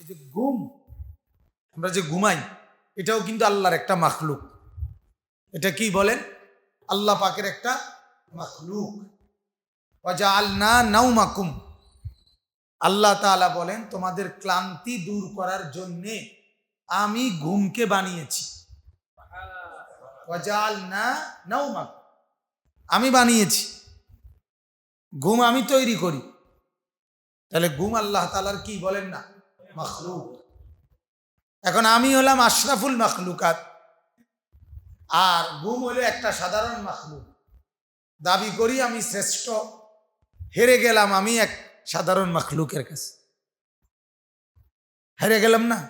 এই যে ঘুম, আমরা যে ঘুমাই, এটাও কিন্তু আল্লাহর একটা মাখলুক। এটা কি বলেন? আল্লাহ পাকের একটা মাখলুক। আল্লাহ নাও মাকুম আল্লাহ তাআলা বলেন, তোমাদের ক্লান্তি দূর করার জন্যে আমি ঘুমকে বানিয়েছি। না মাকুম আমি বানিয়েছি। ঘুম আমি তৈরি করি। তাহলে ঘুম আল্লাহ তালার কি বলেন না? মখলুক। এখন আমি হলাম আশরাফুল মখলুকাত। আর গুম হলো একটা সাধারণ মখলুক। দাবি করি আমি শ্রেষ্ঠ। হেরে গেলাম আমি এক সাধারণ মখলুকের কাছে। হেরে গেলাম না?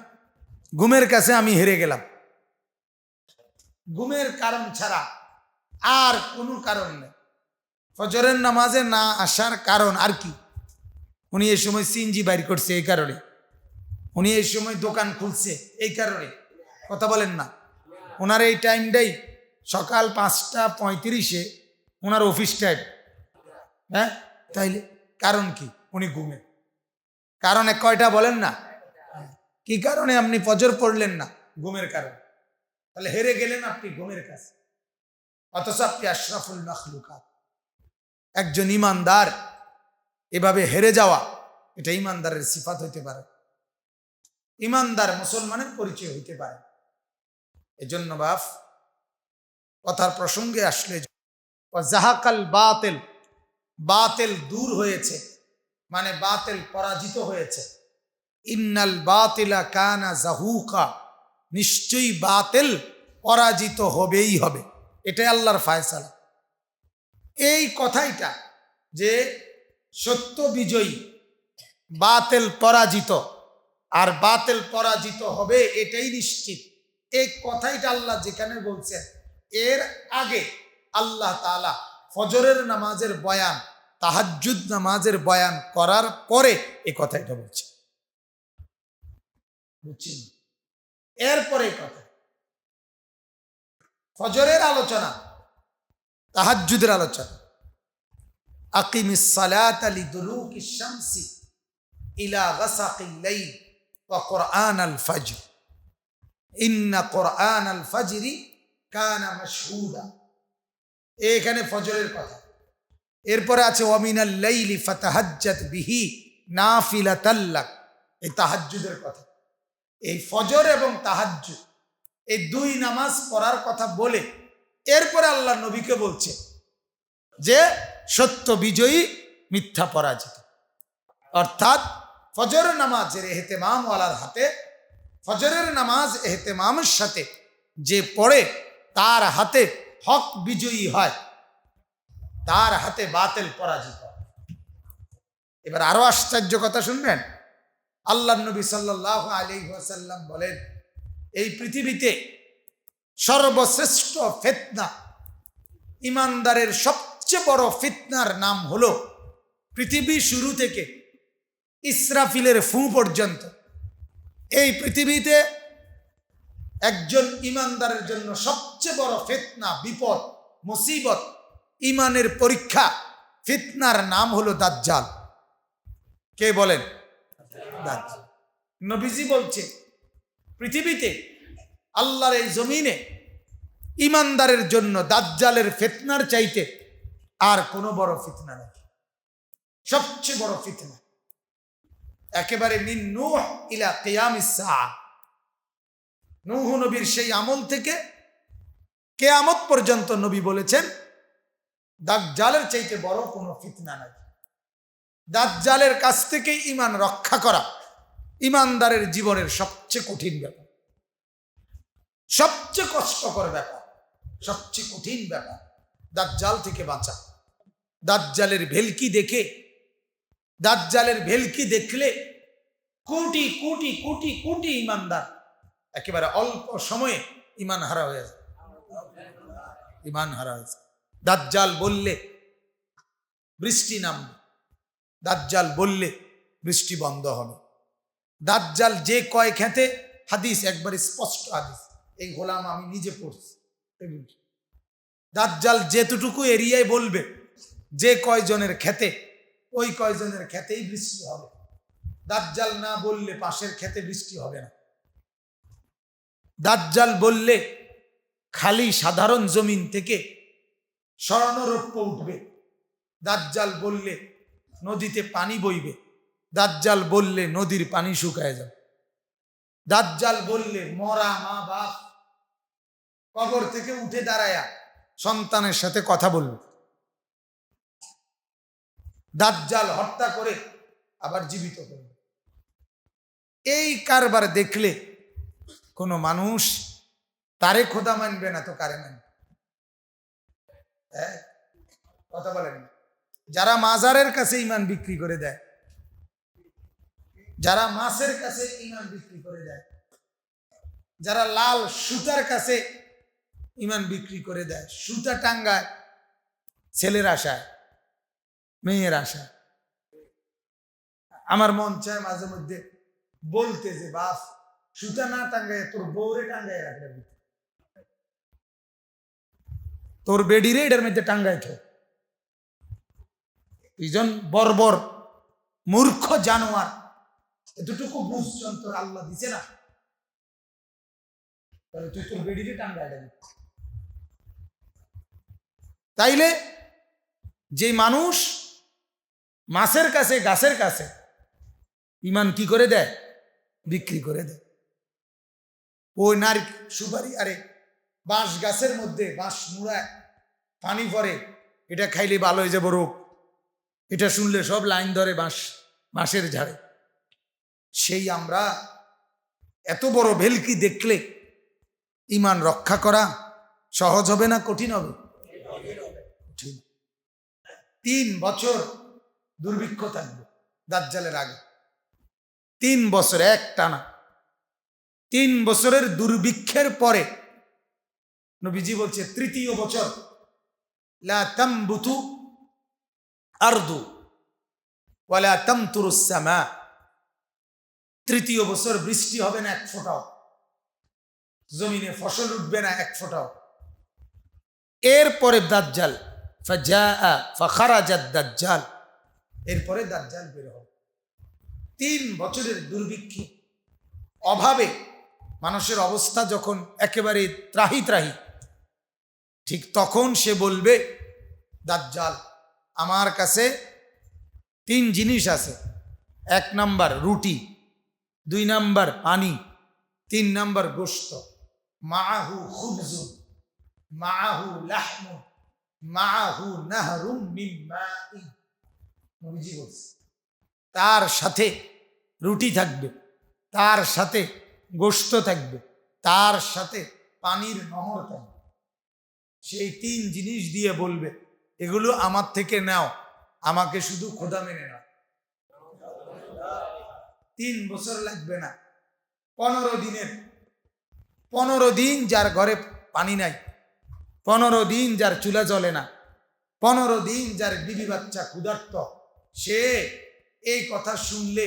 গুমের কাছে আমি হেরে গেলাম। গুমের কারণ ছাড়া আর কোনো কারণ নেই। ফজরের নামাজে না আসার কারণ আর কি? উনি এ সময় সিনজি বাইর করছে এই কারণে। উনি এই সময় দোকান খুলছে, এই কারণে। কথা বলেন না। ওনার এই টাইমটাই সকাল পাঁচটা পঁয়ত্রিশে ওনার অফিস টাইম হ্যাঁ? তাইলে কারণ কি? উনি ঘুমে কারণে কয়টা বলেন না? কি কারণে আপনি ফজর পড়লেন না? ঘুমের কারণ। তাহলে হেরে গেলেন আপনি ঘুমের কাছে। অথচ আপনি আশরাফুল মখলুকাত। একজন ইমানদার। এভাবে হেরে যাওয়া, এটা ইমানদারের সিফাত হইতে পারে। ইমানদার মুসলমানের পরিচয় হইতে পারে। এজন্য বাফ কথার প্রসঙ্গে আসলে জাহাকাল বাতেল বাতেল দূর হয়েছে মানে বাতেল পরাজিত হয়েছে। ইন্নাল বাতিলা কানা জাহুকা, নিশ্চয়ই বাতেল পরাজিত হবেই হবে। এটাই আল্লাহর ফায়সালা। এই কথাইটা যে, সত্য বিজয়ী, বাতেল পরাজিত আর বাতেল পরাজিত হবে, এটাই নিশ্চিত। এই কথাইটা আল্লাহ যেখানে বলছেন, এর আগে আল্লাহ তালা ফজরের নামাজের বয়ান তাহাজুদ নামাজের বয়ান করার পরে এই কথাইটা বলছে বুঝছেন? এরপরে কথা। ফজরের আলোচনা তাহাজুদের আলোচনা। আকিম সালাত আলি দুলুক ইলা গাসাকিল লাইল। ওয়া কোরআন আল ফজর। ইন্না কোরআন আল ফজরি কানা মাশহুদা। এখানে ফজরের কথা। এরপরে আছে ওয়ামিনাল লাইলি ফাতাহাজ্জাত বিহি নাফিলাতাল্লাক এই তাহাজ্জুদের কথা। এই ফজর এবং তাহাজ্জুদ, এই দুই নামাজ পড়ার কথা বলে, এরপরে আল্লাহ নবীকে বলছে যে, সত্য বিজয়ী মিথ্যা পরাজিত। অর্থাৎ ফজর নামাজের এহতেমাম ওয়ালার হাতে, ফজরের নামাজ এহতেমামের সাথে যে পড়ে, তার হাতে হক বিজয়ী হয়। তার হাতে বাতেল পরাজিত এবার আরও আশ্চর্য কথা শুনবেন? আল্লাহ নবী সাল্লাহ আলী ওয়াসাল্লাম বলেন, এই পৃথিবীতে সর্বশ্রেষ্ঠ ফেতনা, ইমানদারের সবচেয়ে বড় ফিতনার নাম হলো পৃথিবী শুরু থেকে ইসরাফিলের ফু পর্যন্ত। এই পৃথিবীতে একজন ইমানদারের জন্য সবচেয়ে বড় ফিতনা, বিপদ, মুসিবত, ইমানের পরীক্ষা। ফিতনার নাম হলো দাজ্জাল। কে বলেন? দাজ্জাল। নবীজি বলছে, পৃথিবীতে আল্লাহর এই জমিনে ইমানদারের জন্য দাজ্জালের ফিতনার চাইতে আর কোনো বড় ফিতনা নেই। সবচেয়ে বড় ফিতনা। একেবারে মিন ইলা কিয়ামিসা নূহ নবীর সেই আমল থেকে কেয়ামত পর্যন্ত নবী বলেছেন, দাজ্জালের চাইতে বড় কোনো ফিতনা নাই। দাজ্জালের কাছ থেকে ইমান রক্ষা করা ইমানদারের জীবনের সবচেয়ে কঠিন ব্যাপার। সবচেয়ে কষ্টকর ব্যাপার, সবচেয়ে কঠিন ব্যাপার, দাজ্জাল থেকে বাঁচা। দাজ্জালের ভেলকি দেখে দাজ্জালের ভেলকি দেখলে কোটি কোটি কোটি কোটি ইমানদার। একেবারে অল্প সময়ে ইমান হারা হয়ে যায়। ইমান হারা হয়েছে দাজ্জাল বললে বৃষ্টি নামবে। দাজ্জাল বললে বৃষ্টি বন্ধ হবে। দাজ্জাল যে কয় খেতে হাদিস একবার স্পষ্ট হাদিস। এই গোলাম আমি নিজে পড়ছি। দাজ্জাল যেতটুকু এরিয়ায় বলবে, যে কয়জনের খেতে ওই কয়জনের খেতেই বৃষ্টি হবে। দাজ্জাল না বললে পাশের খেতে বৃষ্টি হবে না। দাজ্জাল বললে খালি সাধারণ জমিন থেকে স্বর্ণরৌপ্য উঠবে। দাজ্জাল বললে নদীতে পানি বইবে। দাজ্জাল বললে নদীর পানি শুকায় যাবে। দাজ্জাল বললে মরা মা বাপ কবর থেকে উঠে দাঁড়ায়া সন্তানের সাথে কথা বলবে। দাজ্জাল হত্যা করে আবার জীবিত করবে এই কারবার দেখলে কোনো মানুষ তারে খোদা মানবে না তো কারে মানবে? হ্যাঁ? কথা বলেন। যারা মাজারের কাছে ইমান বিক্রি করে দেয়, যারা মাছের কাছে ইমান বিক্রি করে দেয়, যারা লাল সুতার কাছে ইমান বিক্রি করে দেয়, সুতা টাঙ্গায়, ছেলের আশায়। মেয়ের আশা। আমার মন চায় মাঝে মধ্যে বলতে যে বাপ সুতা না টাঙ্গায় তোর বউরে টাঙ্গায় রাখলে তোর বেডিরে এটার মধ্যে টাঙ্গায় তো এইজন বর্বর মূর্খ জানোয়ার, এতটুকু বুঝছন তোর আল্লাহ দিছে না? তাহলে তুই তোর বেডিরে রাখবি। তাইলে যে মানুষ মাছের কাছে, গাছের কাছে। ইমান কি করে দেয়? বিক্রি করে দেয়। ওই নারী সুপারি, আরে, বাঁশ গাছের মধ্যে, বাঁশ মুড়ায় পানি পরে এটা খাইলে ভালো হয়ে যাব রোগ। এটা শুনলে সব লাইন ধরে বাঁশ, বাঁশের ঝাড়ে। সেই আমরা এত বড় ভেলকি দেখলে ইমান রক্ষা করা সহজ হবে না কঠিন হবে? কঠিন। তিন বছর দুর্ভিক্ষ থাকবে দাজ্জালের আগে। তিন বছর এক টানা তিন বছরের দুর্ভিক্ষের পরে নবীজি বলছে, তৃতীয় বছর, লা আরদু ওয়ালা তামতুরুস সামা। তৃতীয় বছর বৃষ্টি হবে না এক ফোঁটাও। জমিনে ফসল উঠবে না এক ফোঁটাও। এরপরে দাজ্জাল ফাজা ফাখারাজাত দাজ্জাল এরপরে দাজ্জাল বের হবে তিন বছরের দুর্ভিক্ষে, অভাবে মানুষের অবস্থা যখন একেবারে ত্রাহি ত্রাহি ঠিক তখন সে বলবে, দাজ্জাল, আমার কাছে তিন জিনিস আছে। এক নাম্বার রুটি, দুই নাম্বার পানি, তিন নাম্বার গোস্ত মাহু খুবজুন মাহু লাহমু মাহু নাহরুম মাইন তার সাথে রুটি থাকবে, তার সাথে গোস্ত থাকবে, তার সাথে পানির নহর থাকবে। সেই তিন জিনিস দিয়ে বলবে, এগুলো আমার থেকে নাও, আমাকে শুধু খোদা মেনে নাও। তিন বছর লাগবে না, পনেরো দিনের, পনেরো দিন যার ঘরে পানি নাই, পনেরো দিন যার চুলা জ্বলে না, পনেরো দিন যার বিবি বাচ্চা ক্ষুধার্ত। সে এই কথা শুনলে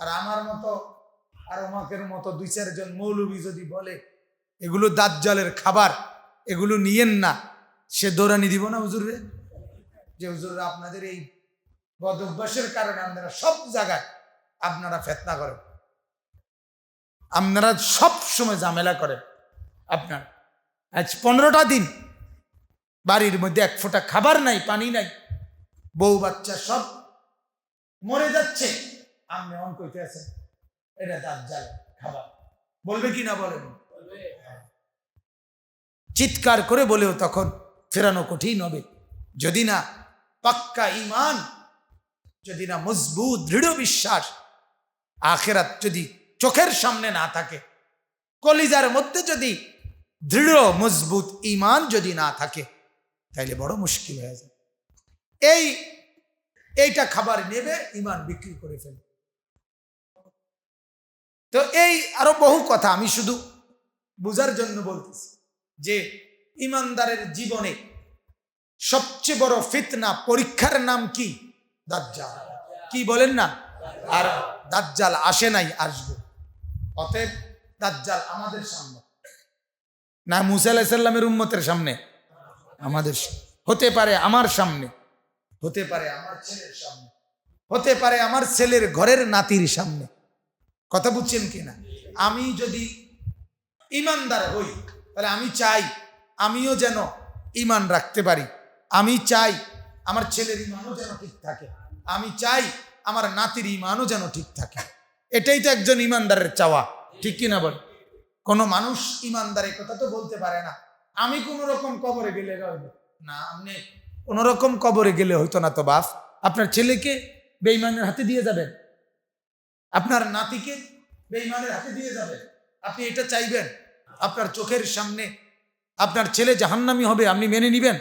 আর আমার মতো আর আমাকের মতো দুই চারজন মৌলবী যদি বলে, এগুলো দাঁত জলের খাবার, এগুলো নিয়েন না। সে দৌড়ানি দিব না হুজুরে যে হুজুররা আপনাদের এই বদ অভ্যাসের কারণে আপনারা সব জায়গায় আপনারা ফেতনা করেন। আপনারা সব সময় ঝামেলা করেন আপনার। আজ পনেরোটা দিন বাড়ির মধ্যে এক ফোঁটা খাবার নাই, পানি নাই। বউ বাচ্চা সব মরে যাচ্ছে। আপনি অন কইতে আছেন এটা দাঁত জাল খাবার। বলবে কি না বলেন? চিৎকার করে বলেও তখন ফেরানো কঠিন হবে। যদি না পাক্কা ইমান যদি না মজবুত দৃঢ় বিশ্বাস আখেরাত যদি চোখের সামনে না থাকে কলিজার মধ্যে যদি দৃঢ় মজবুত ইমান যদি না থাকে তাইলে বড় মুশকিল হয়ে যায় এই এইটা খাবার নেবে ইমান বিক্রি করে ফেলবে। তো এই আরও বহু কথা আমি শুধু বুঝার জন্য বলতেছি যে ইমানদারের জীবনে সবচেয়ে বড় ফিতনা, পরীক্ষার নাম কি? দাজ্জাল। কি বলেন না? আর দাজ্জাল আসে নাই, আসবে। অতএব দাজ্জাল আমাদের সামনে। না, মুসা আলাহিসাল্লামের উম্মতের সামনে। আমাদের হতে পারে আমার সামনে। হতে পারে আমার ছেলের সামনে, হতে পারে আমার ছেলের ঘরের নাতির সামনে। কথা বুঝছেন কিনা? আমি যদি ইমানদার হই, তাহলে আমি চাই, আমিও যেন ইমান রাখতে পারি। আমি চাই আমার ছেলের ইমানও যেন ঠিক থাকে। আমি চাই আমার নাতির ইমানও যেন ঠিক থাকে। এটাই তো একজন ইমানদারের চাওয়া, ঠিক কিনা বল? কোনো মানুষ ইমানদার এ কথা তো বলতে পারে না। আমি কোনো রকম কবরে গেলে, না, আপনি কোনো রকম কবরে গেলে হইতো না তো বাপ। আপনার ছেলেকে বেইমানের হাতে দিয়ে যাবেন। আপনার নাতিকে বেইমানের হাতে দিয়ে যাবেন। আপনি এটা চাইবেন। আপনার চোখের সামনে আপনার ছেলে জাহান্নামি হবে, আপনি মেনে নিবেন।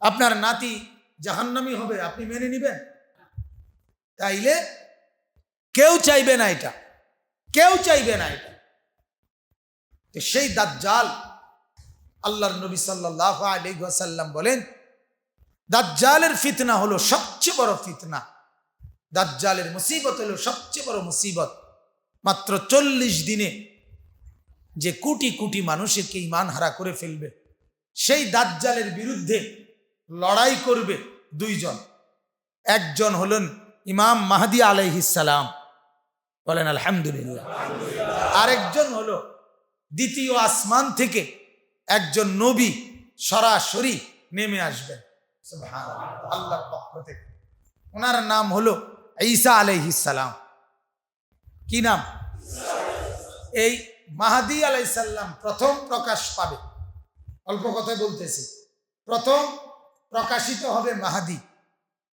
আপনার নাতি জাহান্নামি হবে, আপনি মেনে নিবেন। তাইলে কেউ চাইবে না এটা। কেউ চাইবে না এটা। সেই দাজ্জাল আল্লাহর নবী সাল্লাহ আলী সাল্লাম বলেন দাজ্জালের ফিতনা হলো সবচেয়ে বড় ফিতনা। দাজ্জালের মুসিবত হলো সবচেয়ে বড় মুসিবত। মাত্র চল্লিশ দিনে যে কোটি কোটি মানুষকে ইমান হারা করে ফেলবে, সেই দাজ্জালের বিরুদ্ধে লড়াই করবে দুইজন। একজন হলেন ইমাম মাহাদি আলাইহিসালাম বলেন আলহামদুলিল্লাহ। আরেকজন হলো দ্বিতীয় আসমান থেকে একজন নবী সরাসরি নেমে আসবেন। আল্লাহর পক্ষ থেকে। ওনার নাম হলো ঈসা আলাইহিসালাম কি নাম? এই মাহাদি আলাইসাল্লাম প্রথম প্রকাশ পাবে। অল্প কথায় বলতেছি। প্রথম প্রকাশিত হবে মাহাদি।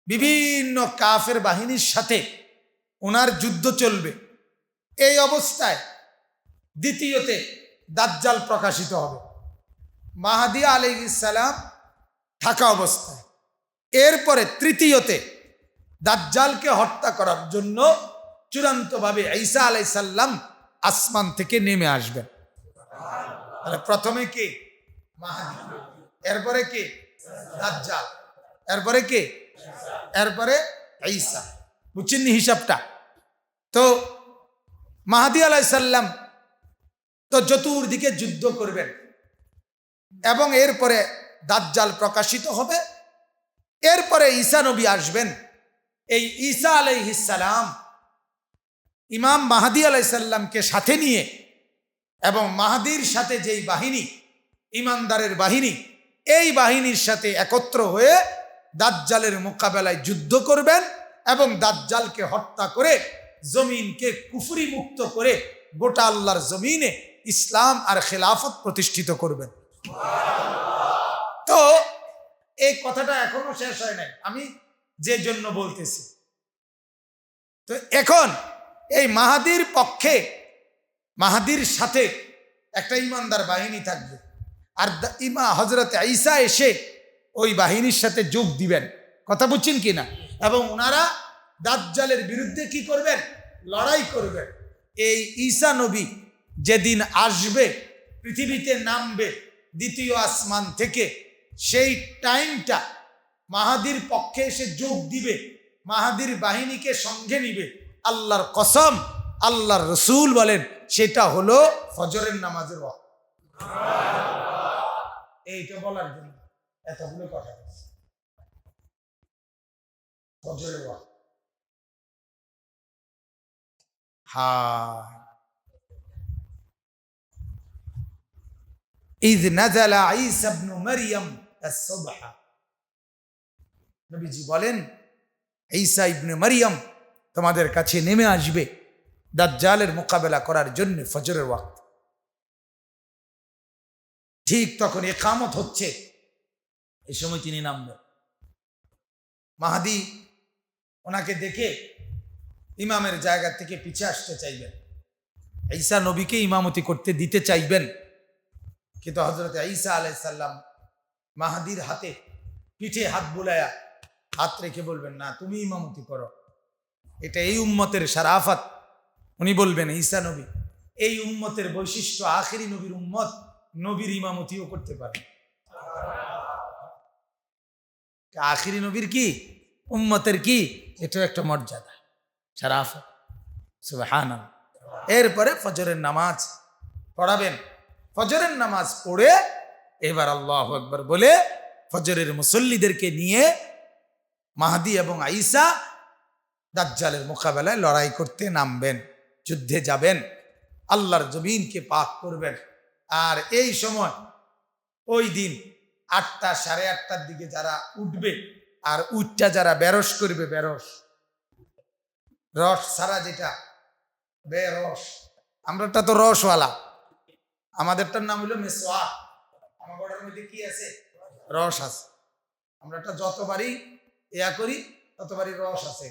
বিভিন্ন কাফের বাহিনীর সাথে ওনার যুদ্ধ চলবে। এই অবস্থায় দ্বিতীয়তে দাজ্জাল প্রকাশিত হবে। মাহাদি আলাইসালাম থাকা অবস্থায়। এরপরে তৃতীয়তে দাজ্জালকে হত্যা করার জন্য চূড়ান্তভাবে ঈসা আলাইসাল্লাম আসমান থেকে নেমে আসবেন। তাহলে প্রথমে কে? এরপরে কে? দাজ্জাল। এরপরে কে? এরপরে ঈসা। বুঝছেন হিসাবটা? তো মাহাদি আলাইসাল্লাম তো চতুর্দিকে যুদ্ধ করবেন এবং এরপরে দাজ্জাল প্রকাশিত হবে। এরপরে ঈসা নবী আসবেন। এই ঈসা আলাইহিসালাম ইমাম মাহাদি আলাইসাল্লামকে সাথে নিয়ে এবং মাহাদির সাথে যেই বাহিনী, ইমানদারের বাহিনী, এই বাহিনীর সাথে একত্র হয়ে দাজ্জালের মোকাবেলায় যুদ্ধ করবেন এবং দাজ্জালকে হত্যা করে, জমিনকে কুফরি মুক্ত করে গোটা আল্লাহর জমিনে ইসলাম আর খেলাফত প্রতিষ্ঠিত করবেন। তো এই কথাটা এখনও শেষ হয় নাই। আমি যে জন্য বলতেছি। তো এখন এই মাহাদির পক্ষে, মাহাদির সাথে একটা ইমানদার বাহিনী থাকবে। আর ইমা হজরত ঈসা এসে ওই বাহিনীর সাথে যোগ দিবেন। কথা বুঝছেন কি না এবং ওনারা দাজ্জালের বিরুদ্ধে কি করবেন? লড়াই করবেন। এই ঈসা নবী যেদিন আসবে, পৃথিবীতে নামবে দ্বিতীয় আসমান থেকে সেই টাইমটা মাহাদির পক্ষে এসে যোগ দিবে মাহাদির বাহিনীকে সঙ্গে নিবে আল্লাহর কসম আল্লাহর রসুল বলেন সেটা হলো ফজরের নামাজের ওয়াক্ত এইটা বলার জন্য এতগুলো কথা বলছি। ফজরের ওয়াক্ত হা إذ نزل عيسى ابن مريم الصبح নবীজি বলেন, ঈসা ইবনে মারিয়াম তোমাদের কাছে নেমে আসবে দাজ্জালের মোকাবেলা করার জন্য ফজরের ওয়াক্ত। ঠিক তখন একামত হচ্ছে। এই সময় তিনি নামবেন। মাহাদি ওনাকে দেখে ইমামের জায়গা থেকে পিছে আসতে চাইবেন। ঈসা নবীকে ইমামতি করতে দিতে চাইবেন। কিন্তু হজরত ঈসা আলাইসাল্লাম মাহাদির হাতে পিঠে হাত বুলায়া হাত রেখে বলবেন, না তুমি ইমামতি করো। এটা এই উম্মতের সারাফাত। উনি বলবেন, ঈসা নবী, এই উম্মতের বৈশিষ্ট্য আখেরি নবীর উম্মত, নবীর ইমামতিও করতে পারে। আখেরি নবীর কি? উম্মতের কি? এটাও একটা মর্যাদা, সারাফত। সুবহান এরপরে ফজরের নামাজ পড়াবেন। ফজরের নামাজ পড়ে এবার আল্লাহ আকবর বলে ফজরের মুসল্লিদেরকে নিয়ে মাহাদি এবং আইসা দাজ্জালের মোকাবেলায় লড়াই করতে নামবেন, যুদ্ধে যাবেন, আল্লাহর জমিনকে পাক করবেন। আর এই সময়, ওই দিন আটটা সাড়ে আটটার দিকে যারা উঠবে আর উঠটা যারা বেরস করবে, বেরস। রস ছাড়া যেটা, বেরস। আমরাটা তো রসওয়ালা। আমাদেরটার নাম হলো মেসোয়া আমার মধ্যে কি আছে? রস আছে। আমরাটা যতবারই ইয়া করি, ততবারই রস আছে।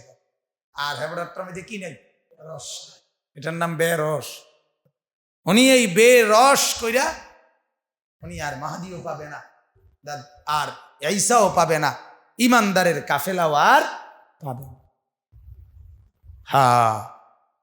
আর হেবড়ারটার মধ্যে কি নেই? রস এটার নাম বে রস। উনি এই বে রস কইরা উনি আর মাহাদিও পাবে না আর ঈসাও পাবে না ইমানদারের কাফেলাও আর পাবে না। হ্যাঁ